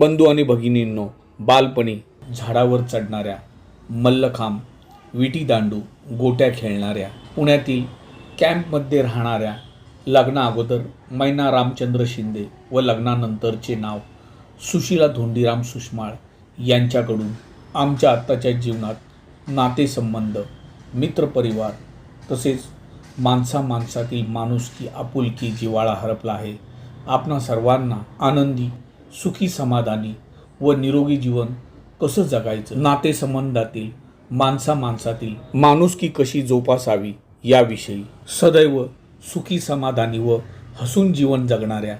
बंधू आणि भगिनींनो बालपणी झाडावर चढणाऱ्या मल्लखांब विटी दांडू गोट्या खेळणाऱ्या पुण्यातील कॅम्पमध्ये राहणाऱ्या लग्ना अगोदर मैना रामचंद्र शिंदे व लग्नानंतरचे नाव सुशीला धोंडीराम सुषमाळ यांच्याकडून आमच्या आत्ताच्या जीवनात नातेसंबंध मित्रपरिवार तसेच माणसा माणसातील माणुसकी आपुलकी जिवाळा हरपला आहे. आपणा सर्वांना आनंदी सुखी समाधानी व निरोगी जीवन कसं जगायचं? नातेसंबंधातील माणसा माणसातील माणुसकी कशी जोपासावी याविषयी सदैव सुखी समाधानी व हसून जीवन जगणाऱ्या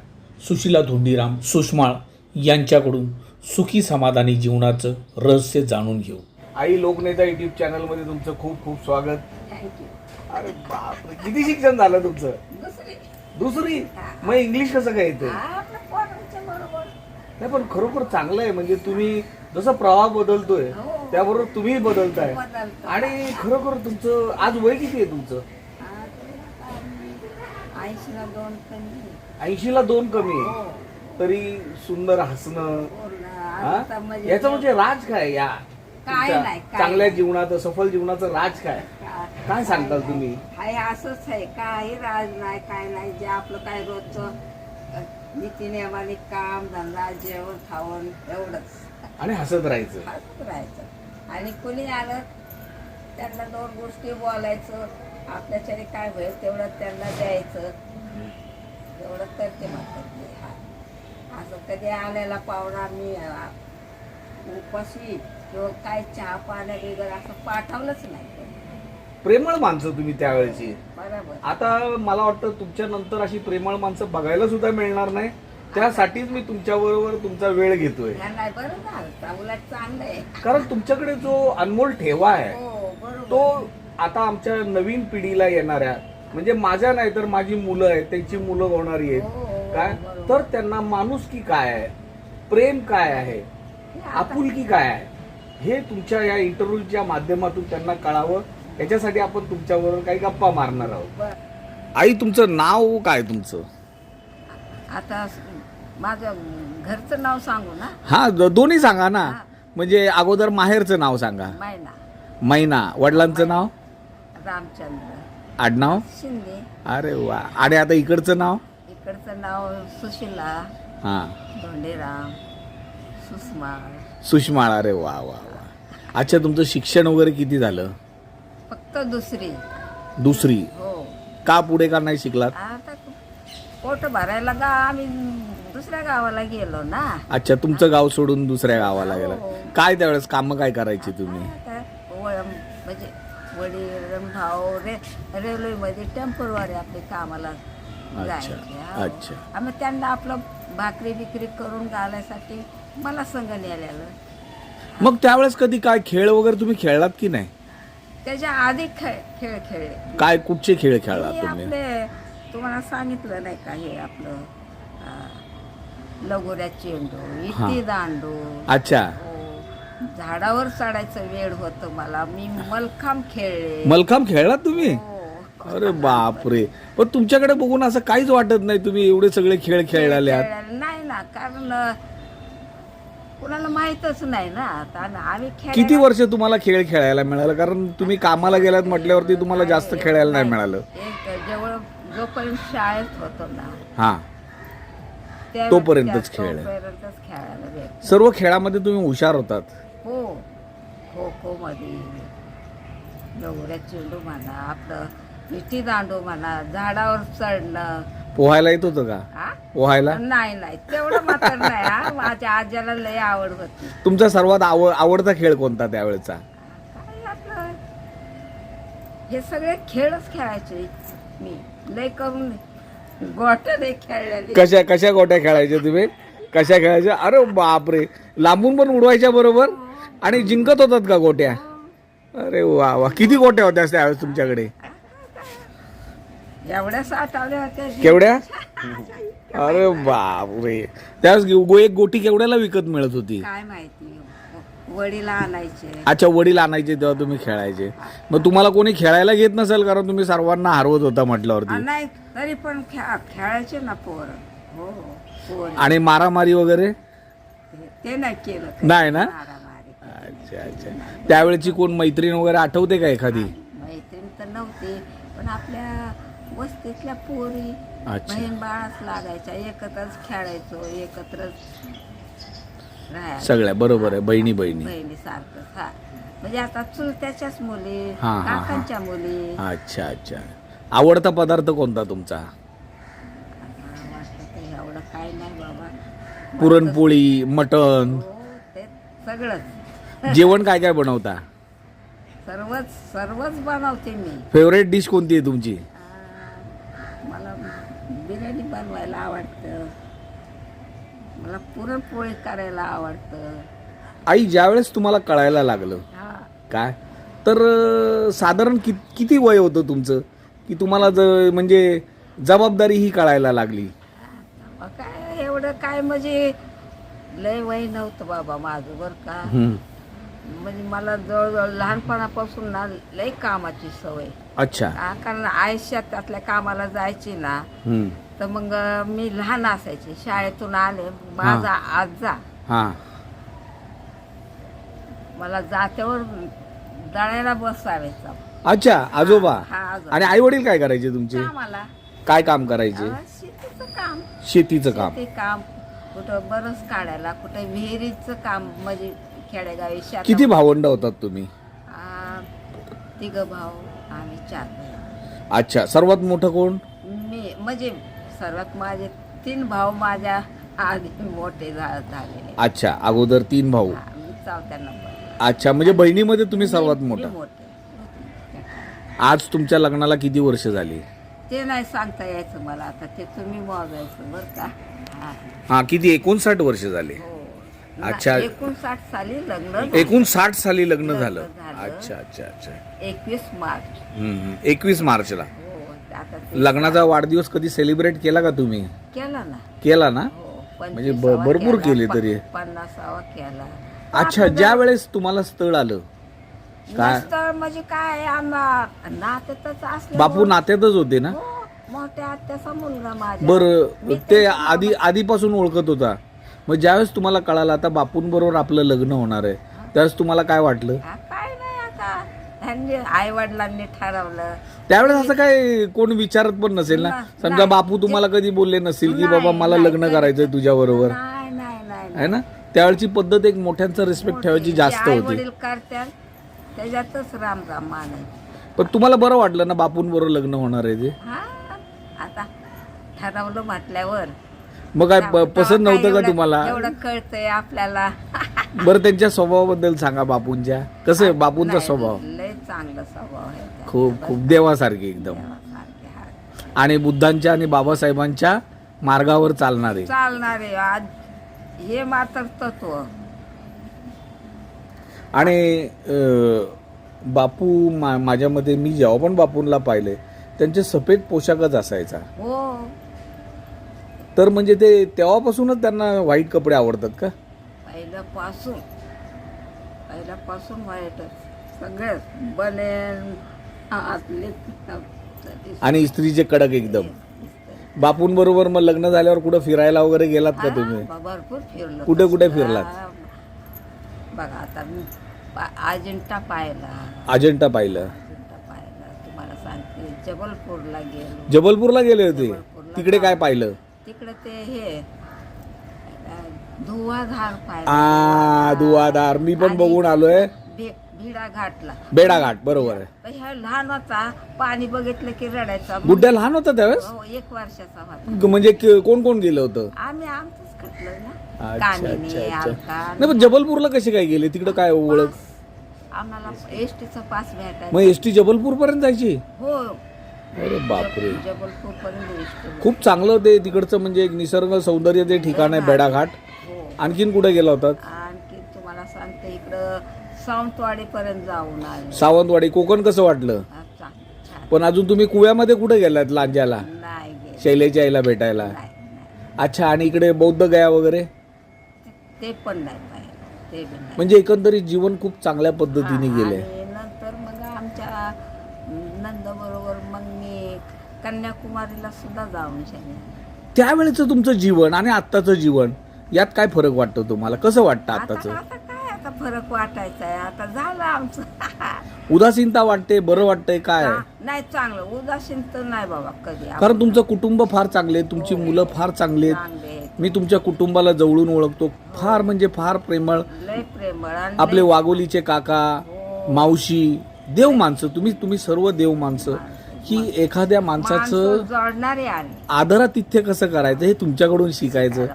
सुशीला धोंडीराम सुषमाळ यांच्याकडून सुखी समाधानी जीवनाचं रहस्य जाणून घेऊ. आई लोकनेता युट्यूब चॅनलमध्ये तुमचं खूप खूप स्वागत. अरे बापरे किती शिक्षण झालं तुमचं? दुसरी. दुसरी? मग इंग्लिश कसं काय येतं हा, आपलं पोरांच्या बरोबर नाही पण खरोखर चांगलं आहे. म्हणजे तुम्ही जसं प्रवाह बदलतोय हो. त्याबरोबर तुम्ही बदलताय. बदलतो. आणि खरोखर तुमचं आज वय किती आहे तुमचं? ऐंशीला दोन कमी ऐंशीला दोन कमी आहे. हो. तरी सुंदर हसणं पूर्ण हा? आता म्हणजे याचं म्हणजे राज काय या? काय तुमच्या नाही, काय चांगल्या नाही. जीवनाचं सफल जीवनाचं राज काय? काय सांगताल तुम्ही? हाय असंच आहे. काही राज नाही काय नाही जे आपलं काय रोजचं नीतिनियमाने काम धंदा जेवण खावण एवढंच. आणि हसत राहायचं. हसत राहायचं. आणि कुणी आलं त्यांना दोन गोष्टी बोलायचं. आपल्याच्याने काय होईल तेवढं त्यांना द्यायचं. एवढं करते म्हणतात हा. असं कधी आलेला पाहुणा मी उपाशी किंवा काय चहा पाण्या वगैरे असं पाठवलंच नाही. प्रेमळ माणसं तुम्ही त्यावेळेची. बरोबर. आता मला वाटतं तुमच्या नंतर अशी प्रेमळ माणसं बघायला सुद्धा मिळणार नाही. त्यासाठीच मी तुमच्या बरोबर तुमचा वेळ घेतोय. ह्या नाही बरं झालं. चा- उलट चांगलं आहे. कारण तुमच्याकडे जो अनमोल ठेवा आहे हो बरोबर. तो आता आमच्या नवीन पिढीला येणाऱ्या म्हणजे माझ्या नाही तर माझी मुलं आहेत त्यांची मुलं होणारी हो, आहेत हो, काय? बरोबर. तर त्यांना माणुसकी काय आहे? प्रेम काय आहे? हे आता- आपुलकी काय आहे? हे तुमच्या या इंटरव्ह्यूच्या माध्यमातून त्यांना कळावं. याच्यासाठी आपण तुमच्याबरोबर काही गप्पा मारणार आहोत. आई तुमचं नाव काय तुमचं? आता माझं घरचं नाव सांगू ना? हा द- दोन्ही सांगा ना. म्हणजे अगोदर माहेरचं नाव सांगा. मैना. मैना. वडिलांचं नाव? रामचंद्र. आडनाव? शिंदे. अरे वा. आणि आता इकडचं नाव? इकडचं नाव सुशिला. हा. धोंडेराम. सुषमा. सुषमाळ अरे वा वा वा. अच्छा तुमचं शिक्षण वगैरे किती झालं? फक्त दुसरी. दुसरी. हो. का पुढे का नाही शिकलात? आता पोट भरायला गा आम्ही दुसऱ्या गावाला गेलो ना. अच्छा तुमचं गाव सोडून दुसऱ्या गावाला गेला. हो. काय त्यावेळेस कामं काय करायची तुम्ही? आता व- म्हणजे वडील भाऊ रे रेल्वेमध्ये टेम्पोरवारी आपले कामाला जायचे हा. अच्छा. आम्ही त्यांना आपलं भाकरी बिकरी करून घालायसाठी मला संघ नेलेलं. मग त्यावेळेस कधी काय खेळ वगैरे तुम्ही खेळलात की नाही? त्याच्या आधी खेळ खेळ खेळले. काय कुठचे खेळ खेळला हे तुम्ही? आपले तुम्हाला सांगितलं नाही का हे आपलं अं, लगोऱ्या चेंडू इटी दांडू. अच्छा. हो, झाडावर चढायचं वेळ होतं मला. मी मलखांब खेळले. मलखांब खेळलात तुम्ही? हो. अरे बापरे. पण तुमच्याकडे बघून असं काहीच वाटत नाही तुम्ही एवढे सगळे खेळ आहात? खेळायला- नाही ना कारण अं, कुणाला माहीतच नाही ना. आता आम्ही किती खेळायला- वर्ष तुम्हाला खेळ खेळायला मिळालं? कारण तुम्ही कामाला गेलात म्हटल्यावरती तुम्हाला जास्त खेळायला नाही मिळालं. एक जेवढं जोपर्यंत शाळेत होतो ना. हा. त्या- तोपर्यंतच खेळ. आहे. तोपर्यंतच खेळायला भेट सर्व खेळामध्ये तुम्ही हुशार होतात. हो. खो खो मध्ये चेंडू म्हणा आपलं विटी दांडू म्हणा झाडावर चढणं पोहायला येत होतं का? हा पोहायला? नाही नाही. तेवढं मात्र नाही हा. माझ्या आज्याला लय आवड होती. तुमचा सर्वात आवड आवडता खेळ कोणता त्यावेळेचा? काय आपलं? हे सगळे खेळच खेळायचे मी. लय करून गोट्या नाही खेळलेली. कशा कशा गोट्या खेळायच्या तुम्ही? कशा खेळायच्या अरे बापरे! लांबून पण उडवायच्या बरोबर? आणि जिंकत होतात का गोट्या? अरे वा वा. किती गोट्या होत्या त्यावेळेस तुमच्याकडे? एवढ्या साठवल्या होत्या केवढ्या? अरे बापरे. त्यावेळेस गो- एक गोटी केवढ्याला विकत मिळत होती? काय माहिती. वडील आणायचे. अच्छा वडील आणायचे तेव्हा तुम्ही खेळायचे. मग तुम्हाला कोणी खेळायला घेत नसेल कारण तुम्ही सर्वांना हरवत होता म्हटल्यावरती. नाही तरी पण खेळ खेळायचे ना पोर. हो हो पोर. आणि मारामारी वगैरे? ते नाही केलं कधी. नाही ना? मारामारी. अच्छा अच्छा. त्यावेळेची कोण मैत्रीण वगैरे आठवते का एखादी? मैत्रीण तर नव्हती पण आपल्या वस्तीतल्या पोरी अच्छा. बहीण बाळाच लागायच्या एकत्रच खेळायचो एकत्रच राहायचो. सगळ्या बरोबर आहे बहिणी बहिणी. बहिणी सारखंच हा. म्हणजे आता चुलत्याच्याच मुली हा, हा, हा. काकांच्या मुली. अच्छा अच्छा. आवडता पदार्थ कोणता तुमचा? वाटतं एवढं काय नाही बाबा. पुरणपोळी मटण. हो ते सगळंच. जेवण काय काय बनवता? सर्वच सर्वच बनवते मी. फेवरेट डिश कोणती आहे तुमची? बनवायला आवडतं. मला पुरणपोळी करायला आवडतं. आई ज्यावेळेस तुम्हाला कळायला लागलं हा. काय? तर अं, साधारण कि किती वय होतं तुमचं? की तुम्हाला ज म्हणजे जबाबदारी ही कळायला लागली? मग काय एवढं काय म्हणजे लय वय नव्हतं बाबा माझं बरं का? हम्म. म्हणजे मला जवळजवळ लहानपणापासून ना लय कामाची सवय. अच्छा. कारण आयुष्यात त्यातल्या कामाला जायची ना हम्म. तर मग मी लहान असायचे. शाळेतून आले माझा आजा हां. मला जात्यावर दळायला बसावायचा. अच्छा आजोबा. हा आजोबा. आणि आई वडील काय करायचे तुमचे? कामाला. काय काम करायचे? अ, शेतीचं काम. शेतीचं काम. शेती काम. कुठं बरंच काढायला कुठं विहिरीचं काम म्हणजे खेडेगावी शेतात किती भावंड होतात तुम्ही? आ, तिघं भाऊ. चार. अच्छा सर्वात मोठं कोण? मी म्हणजे सर्वात माझे तीन भाऊ माझ्या आधी मोठे झा- झालेले. अच्छा अगोदर तीन भाऊ. हा, मी चौथ्या नंबर अच्छा म्हणजे बहिणीमध्ये तुम्ही सर्वात मोठा. मोठे. आज तुमच्या लग्नाला किती वर्ष झाली? ते नाही सांगता यायचं मला आता ते तुम्ही मोजायचं बरं का. हा. हा किती? एकोणसाठ वर्ष झाले. हो. अच्छा. एकोणसाठ साली लग्न. एकोणसाठ साली लग्न झालं. अच्छा अच्छा अच्छा एकवीस मार्च. एकवीस मार्चला हो लग्नाचा वाढदिवस कधी सेलिब्रेट केला का तुम्ही केला ना केला ना हो म्हणजे भरपूर केला, तरी. पन्नासावा केला अच्छा ज्या वेळेस तुम्हाला स्थळ आलं काय? म्हणजे काय नात्यातच बापू नात्यातच होते ना हो मोठ्या आत्याचा मुलगा माझ्या बर मी ते आधी आधीपासून ओळखत होता मग ज्यावेळेस तुम्हाला कळालं आता बापूंबरोबर आपलं लग्न होणार आहे त्यावेळेस तुम्हाला काय वाटलं? हा, काय नाही आता. ह्यांनी आई वडिलांनी ठरवलं. त्यावेळेस असं काय कोण विचारत पण नसेल ना? समजा नाही. बापू तुम्हाला कधी बोलले नसेल की बाबा मला लग्न करायचंय तुझ्या बरोबर नाही नाही नाही आहे ना? त्यावेळची पद्धत एक मोठ्यांचा रिस्पेक्ट ठेवायची जास्त होती. वडील करतात त्याच्यातच राम राम मानायचं पण तुम्हाला बरं वाटलं ना बापूंबरोबर लग्न होणार आहे ते? हा आता ठरवलं म्हटल्यावर. मग काय प- पसंत नव्हतं का तुम्हाला? एवढं कळतंय आपल्याला. बरं त्यांच्या स्वभावाबद्दल सांगा बापूंच्या. कसं आहे बापूंचा नाही, स्वभाव? लय चांगला स्वभाव आहे त्यांचा. खूप खूप देवासारखे एकदम. देवासारखे. आणि बुद्धांच्या आणि बाबासाहेबांच्या मार्गावर चालणारे. चालणारे आज हे मात्र तत्व. आणि अं, बापू मा माझ्या मते मी जेव्हा पण बापूंना पाहिले त्यांचे सफेद पोशाखच असायचा. हो. तर म्हणजे ते तेव्हापासूनच त्यांना व्हाईट कपडे आवडतात का? पहिल्यापासून. पहिल्यापासून वाईटच सगळेच बनेन आतले. आणि इस्त्रीचे कडक एकदम. बापूंबरोबर मग लग्न झाल्यावर कुठं फिरायला वगैरे गेलात का तुम्ही? भरपूर फिरलो. कुठे- कुठे. फिरलात? बघा आता मी पा- अजिंठा पाहिला अजंठा पाहिलं अजिंठा पाहिला तुम्हाला सांगते जबलपूरला गेलो. जबलपूरला गेले होते. तिकडे काय पाहिलं? तिकडे ते हे धुवाधार पाहिला आ दुवादार मी पण बघून आलोय. भिडा घाटला बेडाघाट बरोबर आहे. तर ह्या लहान होता पाणी बघितलं की रडायचा. गुड्ड्या लहान होता त्यावेळेस? हो एक वर्षाचा होता. म्हणजे क- कोण कोण गेलं होतं? आम्ही आमचंच खटलं ना. अच्छा कामिनी अच्छा. अच्छा अलका नाही पण जबलपूरला कसे काय गेले? तिकडं काय ओळख. आम्हाला एस टीचा पास भेटायचा. मग एस टी जबलपूर पर्यंत जायची? हो. अरे बापरे. खूप चांगलं ते तिकडचं म्हणजे एक निसर्ग सौंदर्य ते ठिकाण आहे बेडाघाट. हो. आणखीन कुठे गेला होतात आणखी तुम्हाला सांगते इकडं सावंतवाडी पर्यंत जाऊन आले. सावंतवाडी कोकण कसं वाटलं? हा, छान. पण अजून तुम्ही कुव्यामध्ये कुठे गेलात लांजाला नाही शैलेच्या आईला भेटायला. नाही नाही. अच्छा आणि इकडे बौद्ध गया वगैरे? ते- ते पण नाही पाहिलं. ते पण नाही. म्हणजे एकंदरीत जीवन खूप चांगल्या पद्धतीने गेले आणि नंतर मग आमच्या नंद बरोबर मग मी कन्याकुमारीला सुद्धा जाऊन त्यावेळेचं तुमचं जीवन आणि आत्ताचं जीवन यात काय फरक वाटतो तुम्हाला? कसं वाटतं आता आताच आता काय आता फरक वाटायचा आहे आता झालं आमचं. उदासीनता वाटते बरं वाटतंय काय? हा, नाही चांगलं. उदासीन तर नाही बाबा कधी. कारण तुमचं कुटुंब फार चांगले तुमची मुलं फार चांगली आहेत. चांगले आहेत. मी तुमच्या कुटुंबाला जवळून ओळखतो. फार म्हणजे फार प्रेमळ. लय प्रेमळ आणि आपले वाघोलीचे काका मावशी देव माणसं. तुम्ही तुम्ही सर्व देव माणसं. की एखाद्या माणसाचं जोडणारे आदरातिथ्य कसं करायचं हे तुमच्याकडून शिकायचं.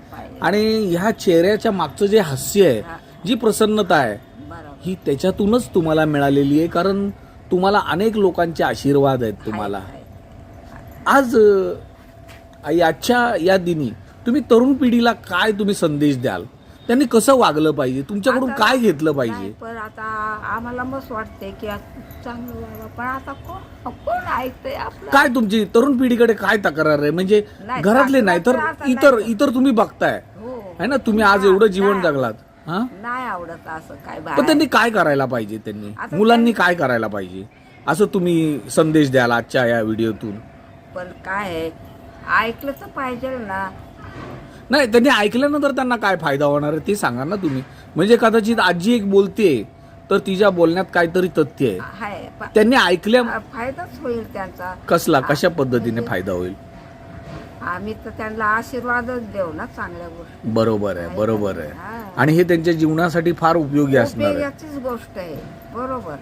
आणि ह्या चेहऱ्याच्या मागचं जे हास्य आहे जी प्रसन्नता आहे बरोबर. ही त्याच्यातूनच तुम्हाला मिळालेली आहे कारण तुम्हाला अनेक लोकांचे आशीर्वाद आहेत तुम्हाला. आहे. आज अ, आजच्या या दिनी तुम्ही तरुण पिढीला काय तुम्ही संदेश द्याल? त्यांनी कसं वागलं पाहिजे? तुमच्याकडून आता- काय घेतलं नाही, पाहिजे? पण आता आम्हाला मस्त वाटते की आता चांगलं व्हावं पण आता कोण कोण ऐकतंय आपलं? काय तुमची तरुण पिढीकडे काय तक्रार आहे? म्हणजे नाही, घरातले नाही तर तक्रार इतर नाही. इतर तुम्ही बघताय. हो. है ना? तुम्ही आज एवढं जीवन नाही. जगलात. हा? नाही आवडत असं काय पण बाहेर. त्यांनी काय करायला पाहिजे त्यांनी? आता मुलांनी काय करायला पाहिजे? असं तुम्ही संदेश द्याल आजच्या या व्हिडिओतून. पण काय आहे? ऐकलं तर पाहिजे ना. नाही त्यांनी ऐकल्यानंतर त्यांना काय फायदा होणार आहे ते सांगा ना तुम्ही. म्हणजे कदाचित आजी एक बोलते तर तिच्या बोलण्यात काहीतरी तथ्य आहे. प- त्यांनी ऐकल्या फायदाच होईल त्यांचा. कसला कशा पद्धतीने फायदा होईल? आम्ही तर त्यांना आशीर्वादच देऊ ना चांगल्या गोष्टी. बरोबर आहे बरोबर आहे. आणि हे त्यांच्या जीवनासाठी फार उपयोगी असणार आहे. उपयोगाचीच गोष्ट आहे बरोबर.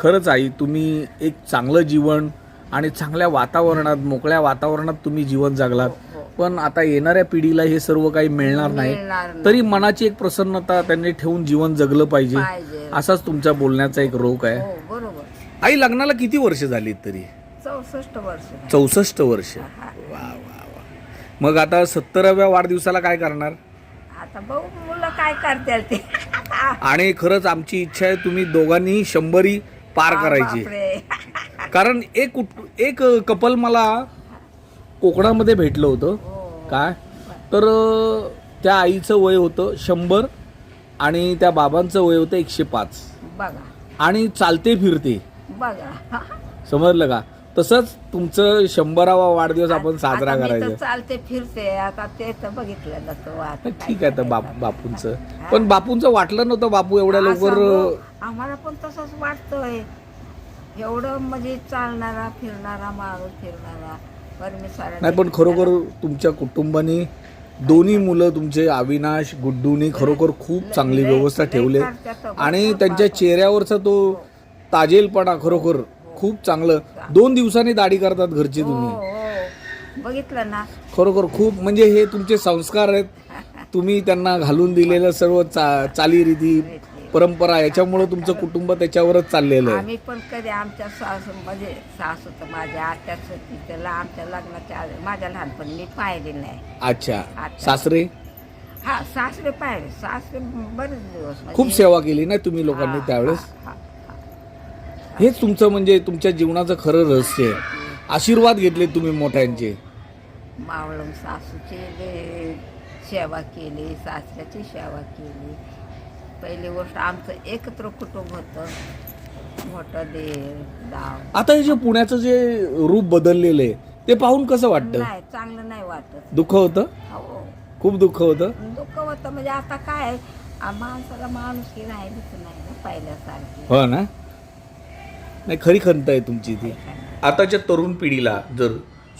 खरंच आई तुम्ही एक चांगलं जीवन आणि चांगल्या वातावरणात मोकळ्या वातावरणात तुम्ही जीवन जगलात. पण आता येणाऱ्या पिढीला हे सर्व काही मिळणार नाही. तरी मनाची एक प्रसन्नता त्यांनी ठेवून जीवन जगलं पाहिजे. असाच तुमच्या बोलण्याचा एक रोग आहे. हो बरोबर. आई लग्नाला किती वर्ष झाली तरी? चौसष्ट वर्ष. चौसष्ट वर्ष. वा वा वा. मग आता सत्तराव्या वाढदिवसाला काय करणार? आता मुलं काय करतील ते? आणि खरंच आमची इच्छा आहे तुम्ही दोघांनी शंभरी पार करायची. कारण एक कुट- एक कपल मला कोकणामध्ये भेटलं होतं. हो. काय? तर त्या आईचं वय होतं शंभर आणि त्या बाबांचं वय होतं एकशे पाच. बघा. आणि चालते फिरते. बघा. समजलं का? तसंच तुमचं शंभरावा वाढदिवस आपण साजरा आता मी तर करायचा. चालते फिरते. आता ते तर बघितलं जातं आता काय ठीक आहे तर बाप करता. बापूंचं. पण बापूंचं वाटलं नव्हतं बापू एवढ्या लवकर हो, आम्हाला पण तसंच वाटतंय. एवढं म्हणजे चालणारा फिरणारा माणूस फिरणारा. नाही पण खरोखर तुमच्या कुटुंबाने दोन्ही मुलं तुमचे अविनाश गुड्डूनी खरोखर खूप चांगली व्यवस्था ठेवले. आणि त्यांच्या. चेहऱ्यावरचा तो ताजेलपणा खरोखर खूप चांगलं. दोन दिवसांनी दाढी करतात घरची हो तुम्ही. हो. बघितलं ना. खरोखर खूप म्हणजे हे तुमचे संस्कार आहेत. तुम्ही त्यांना घालून दिलेलं सर्व चा चालीरीती परंपरा याच्यामुळे तुमचं कुटुंब त्याच्यावरच चाललेलं आहे. आम्ही पण कधी आमच्या सासू म्हणजे सासू तर माझ्या आत्याच होती त्याला आमच्या लग्नाच्या आधी माझ्या लहानपणी मी पाहिली नाही अच्छा. अच्छा. सासरे? हा सासरे पाहिले सासरे बरेच दिवस म्हणजे- खूप सेवा केली ना तुम्ही लोकांनी हा, त्यावेळेस? हा, हा, हेच तुमचं म्हणजे तुमच्या जीवनाचं खरं रहस्य आहे. आशीर्वाद घेतले तुम्ही मोठ्यांचे. हा. मावळम सासूची सेवा केली सासऱ्याची सेवा केली. पहिली गोष्ट आमचं एकत्र कुटुंब होतं. मोठं दाव आता हे जे पुण्याचं जे रूप बदललेलं आहे ते पाहून कसं वाटतं? नाही चांगलं नाही वाटत. दुःख होतं? हो. खूप दुःख होतं? दुःख होतं म्हणजे आता काय आ, माणसाला माणूस की राहिलीच नाही ना पहिल्यासारखी. हो ना? नाही खरी खंत आहे तुमची ती. आताच्या तरुण पिढीला जर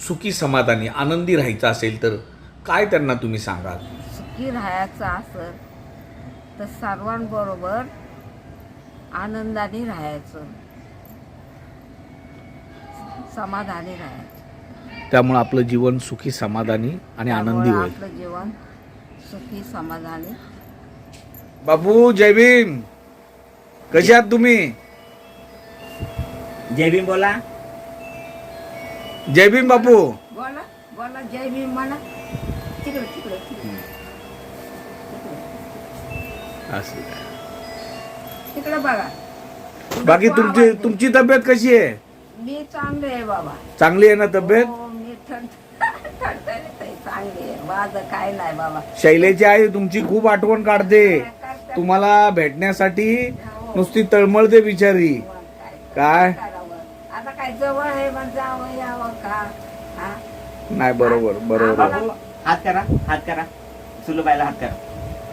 सुखी समाधानी आनंदी राहायचं असेल तर काय त्यांना तुम्ही सांगाल? सुखी राहायचं असं तर सर्वांबरोबर आनंदाने राहायचं. समाधानी राहायचं. त्यामुळे आपलं जीवन सुखी समाधानी आणि आनंदी होईल. आपलं जीवन सुखी समाधानी. बाबू जय भीम. कशी आहात तुम्ही? जय भीम बोला. जय भीम बापू. बोला बोला जय भीम म्हणा. तिकडे तिकडे असं. तिकडे बघा. बाकी तुमची तुमची तब्येत कशी आहे? मी चांगले आहे बाबा. चांगली आहे ना तब्येत? हो, मी थंड थंडणीत आहे, चांगली आहे. माझं काय नाही बाबा. शैलेची आई तुमची खूप आठवण काढते. तुम्हाला भेटण्यासाठी नुसती तळमळते बिचारी. काय? करावं आता काय जवळ आहे मग जावं यावं का? हा? नाही बरोबर बरोबर. हात करा हात करा. सुलूबाईला हात करा.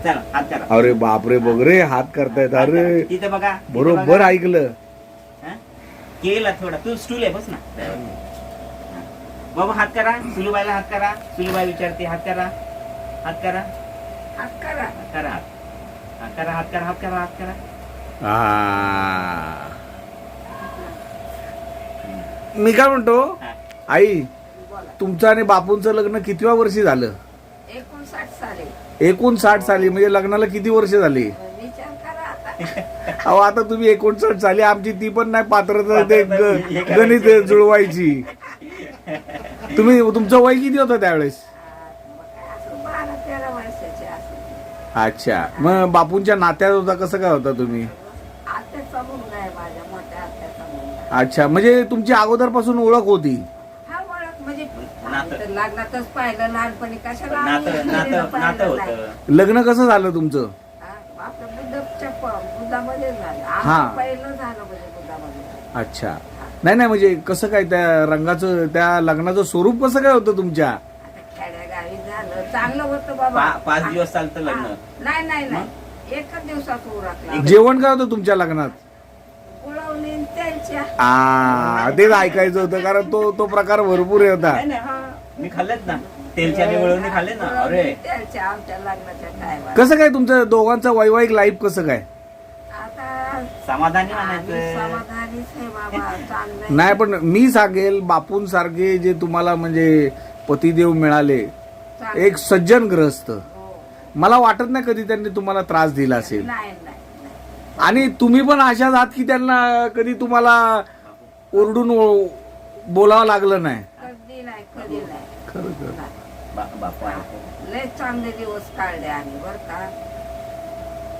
चला हात करा अरे बापरे बघ रे हात करतायत. अरे. तिथे बघा तिथे बरोबर बघा. ऐकलं. हा? केला थोडा. तू स्टूल आहे बस ना. हा. बाबा हात करा. सुलूबाईला हात करा. सुलूबाई विचारते हात करा. हात करा. हात करा. हात करा. हात हात करा हात करा हात करा हात करा. आ. मी काय म्हणतो? हा. आई बोला. तुमचं आणि बापूंचं लग्न कितव्या वर्षी झालं? एकोणसाठ साली. एकूण साठ साली म्हणजे लग्नाला किती वर्ष झाली? विचार करा आता अहो आता तुम्ही एकोणसाठ साली आमची ती पण नाही पात्रता ते ग- हे. गणित जुळवायची. तुम्ही तुमचं वय किती होतं त्यावेळेस? बारा तेरा वर्षाचे अच्छा. मग बापूंच्या नात्यात होता कसं काय होता तुम्ही? आत्याचा मुलगा आहे माझ्या मोठ्या आत्याचा मुलगा. अच्छा. म्हणजे तुमची अगोदरपासून ओळख होती हा ओळख म्हणजे नातं. आम्ही तर लग्नातच पाहिलं लहानपणी कशाला नातं नातं नातं. होतं. लग्न कसं झालं तुमचं? हा, आपलं बुद्धच्या बुद्धामध्ये झालं. हा. आमचं पहिलं झालं म्हणजे बुद्धामध्ये. अच्छा. नाही नाही म्हणजे कसं काय त्या रंगाचं त्या लग्नाचं स्वरूप कसं काय होतं तुमच्या? आता खेड्यागावी झालं. चांगलं होतं बाबा. पा- पाच दिवस चालतं लग्न. हा. नाही नाही. नाही एकच दिवसात उरकला. जेवण काय होतं तुमच्या लग्नात? गुळवणी त्यांच्या. आ तेच ऐकायचं होतं कारण तो तो प्रकार भरपूर आहे होता नाही नाही हा. मी खाल्लेत ना. तेलच्या वळवणी खाल्ले ना. अरे. त्यांच्या आमच्या लग्नाच्या टायमाला कसं काय तुमचं दोघांचं वैवाहिक लाईफ कसं काय? आता समाधानी आम्ही म्हणायचं समाधानीच आहे बाबा चांगलं आहे. नाही पण मी सांगेल बापूंसारखे जे तुम्हाला म्हणजे पतिदेव मिळाले चांगलं. एक सज्जन ग्रस्त हो. मला वाटत नाही कधी त्यांनी तुम्हाला त्रास दिला असेल. नाही नाही नाही. आणि तुम्ही पण अशाच आहात की त्यांना कधी तुम्हाला ओरडून ओ- बोलावं लागलं नाही. कधी नाही. कधी नाही खरं खरं. नाही. बा- बापू आहे. लय चांगले दिवस काढले आम्ही बर का.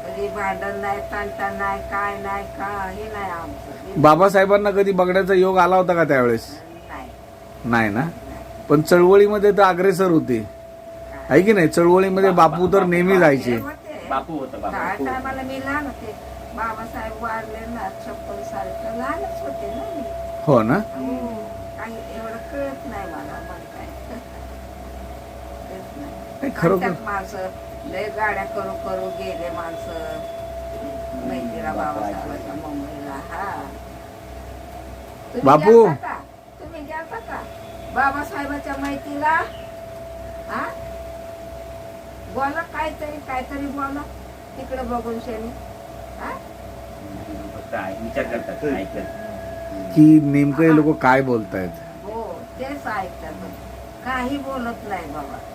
कधी भांडण नाही तांटण नाही काय नाही काही नाही आमचं. बाबासाहेबांना कधी बघण्याचा योग आला होता का त्यावेळेस? नाही. नाही ना? पण चळवळीमध्ये तर अग्रेसर होते. आहे की नाही? चळवळीमध्ये बापू तर नेहमी जायचे. बापू होता त्या बापू टायमाला मी लहान होते. बाबासाहेब वारले ना छप्पन साल तर लहानच होते ना मी. हो ना? हो. काही एवढं कळत नाही मला मग काय तेच नाही. खरोखर म्हणतात माणसं लय गाड्या करू करू गेले माणसं. मैत्रीला बाबासाहेबाच्या मुंबईला हा. तुम्ही बापू. गेलता का? तुम्ही गेलता का? बाबासाहेबाच्या मैत्रीला? हा? बोला काहीतरी काहीतरी बोला. तिकडे बघून शेणी हा? आहे, विचार करतात की नेमकं हे लोक काय बोलतायत? हो तेच ऐकतात. काही बोलत नाही बाबा. काय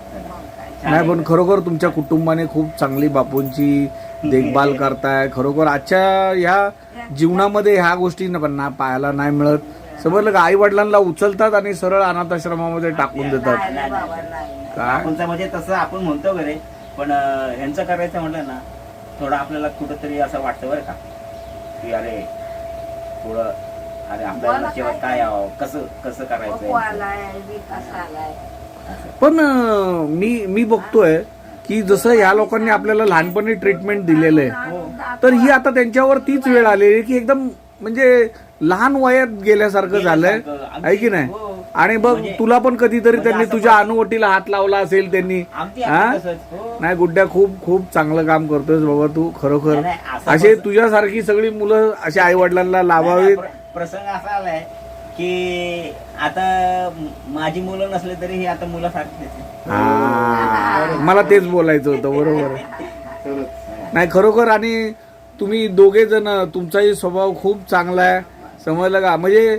नाही पण खरोखर तुमच्या कुटुंबाने खूप चांगली बापूंची देखभाल करताय. खरोखर आजच्या ह्या जीवनामध्ये ह्या गोष्टी न पण ना पाहायला नाही मिळत. समजलं का? आई वडिलांना उचलतात आणि सरळ अनाथ आश्रमामध्ये टाकून देतात. काय? म्हणजे तसं आपण म्हणतो बरे पण अं, ह्यांचं करायचं म्हटलं ना थोडं आपल्याला कुठंतरी असं वाटतं बरं का? की अरे थोडं अरे आपल्या बोला नशिबात काय कसं कसं पप्पू करायचं आलाय विकास आलाय पण मी मी बघतोय की जसं ह्या लोकांनी आपल्याला लहानपणी ट्रीटमेंट दिलेलं आहे तर ही आता त्यांच्यावर तीच वेळ आलेली की एकदम म्हणजे लहान वयात गेल्यासारखं झालंय. आहे की नाही हो. आणि बघ म्हणजे- तुला पण कधीतरी म्हणजे त्यांनी तुझ्या अनुवटीला हात लावला असेल त्यांनी हा? हो. नाही गुड्ड्या खूप खूप चांगलं काम करतोय बाबा तू खरोखर असं तुझ्यासारखी सगळी मुलं अशा आई वडिलांना लाभावीत प्रसंग असा आलाय की आता माझी मुलं नसले तरी ही आता मुलासारखीच आहे. हा, मला तेच बोलायचं होतं बरोबर. नाही खरोखर आणि तुम्ही दोघे जण तुमचाही स्वभाव खूप चांगला आहे. समजलं का? म्हणजे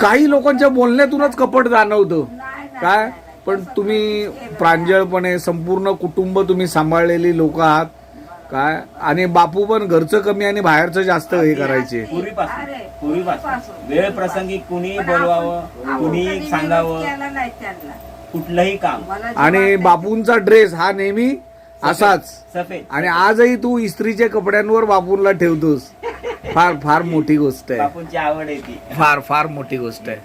काही लोकांच्या बोलण्यातूनच कपट जाणवतं. काय? पण तुम्ही प्रांजळपणे संपूर्ण कुटुंब तुम्ही सांभाळलेली लोक आहात. काय? आणि बापू पण घरचं कमी आणि बाहेरचं जास्त हे करायचे. पूर्वीपासून पूर्वीपासून. वेळ प्रसंगी कुणी बोलवावं कुणी सांगावं कुठलंही काम. आणि बापूंचा ड्रेस हा नेहमी असाच. सफेद. आणि आजही तू इस्त्रीच्या कपड्यांवर बापूंला ठेवतोस. फार फार मोठी गोष्ट आहे. बापूंची आवड आहे ती. फार फार मोठी गोष्ट आहे?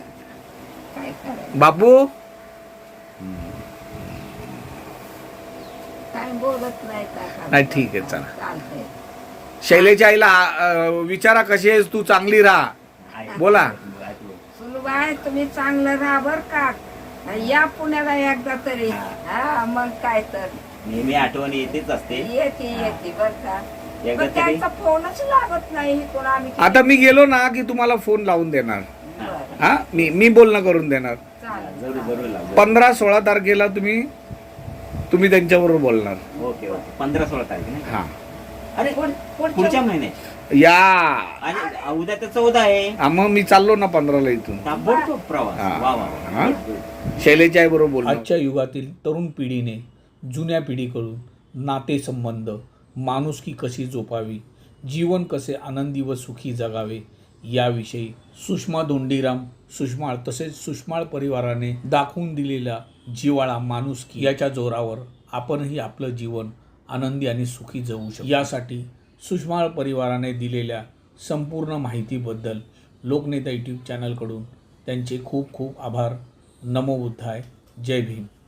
बापू? काय बोलत नाही ठीक आहे चला. चालतंय. शैलेच्या आईला अं, विचारा कशी आहेस तू चांगली राहा. आहे. बोला. सुलभाय तुम्ही चांगलं राहा बर का. या पुण्याला एकदा तरी. हा. मग काय तर. नेहमी आठवण येतेच असते. येते येते बर का. एकदा पण तरी. त्यांचा फोनच लागत नाही कोण आम्ही आता मी गेलो ना की तुम्हाला फोन लावून देणार. बरं, हा मी मी बोलणं करून देणार. चालेल जरूर जरूर पंधरा सोळा तारखेला तुम्ही तुम्ही त्यांच्याबरोबर बोलणार. Okay okay. पंधरा सोळा तारीख ना हा. अरे पुढ- पुढच्या महिन्यात. या. आणि उद्या तर चौदा आहे. हा, मग मी चाललो ना पंधराला इथून. ताबडतोब प्रवास. हा. वा वा हा. वा. शैलेच्या आई बरोबर बोल आजच्या युगातील तरुण पिढीने जुन्या पिढीकडून नातेसंबंध माणुसकी कशी जोपावी जीवन कसे आनंदी व सुखी जगावे याविषयी सुषमा दोंडीराम सुषमाळ तसेच सुषमाळ परिवाराने दाखवून दिलेला जिवाळा माणुसकी याच्या जोरावर आपणही आपलं जीवन आनंदी आणि सुखी जगू शकतो. यासाठी सुषमाळ परिवाराने दिलेल्या संपूर्ण माहितीबद्दल लोकनेता यूट्यूब चॅनलकडून त्यांचे खूप खूप आभार. नमो बुद्धाय. जय भीम.